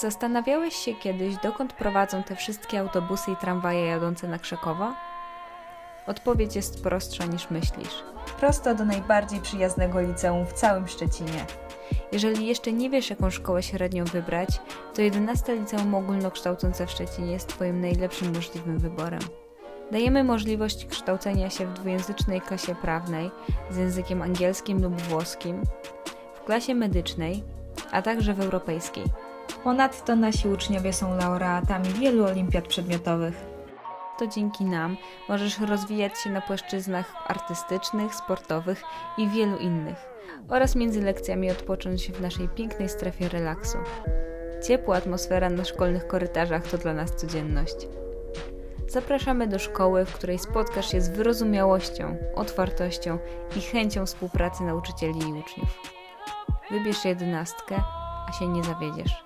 Zastanawiałeś się kiedyś, dokąd prowadzą te wszystkie autobusy i tramwaje jadące na Krzakowa? Odpowiedź jest prostsza niż myślisz. Prosto do najbardziej przyjaznego liceum w całym Szczecinie. Jeżeli jeszcze nie wiesz, jaką szkołę średnią wybrać, to 11 Liceum Ogólnokształcące w Szczecinie jest Twoim najlepszym możliwym wyborem. Dajemy możliwość kształcenia się w dwujęzycznej klasie prawnej z językiem angielskim lub włoskim, w klasie medycznej, a także w europejskiej. Ponadto nasi uczniowie są laureatami wielu olimpiad przedmiotowych. To dzięki nam możesz rozwijać się na płaszczyznach artystycznych, sportowych i wielu innych, oraz między lekcjami odpocząć w naszej pięknej strefie relaksu. Ciepła atmosfera na szkolnych korytarzach to dla nas codzienność. Zapraszamy do szkoły, w której spotkasz się z wyrozumiałością, otwartością i chęcią współpracy nauczycieli i uczniów. Wybierz jedenastkę, a się nie zawiedziesz.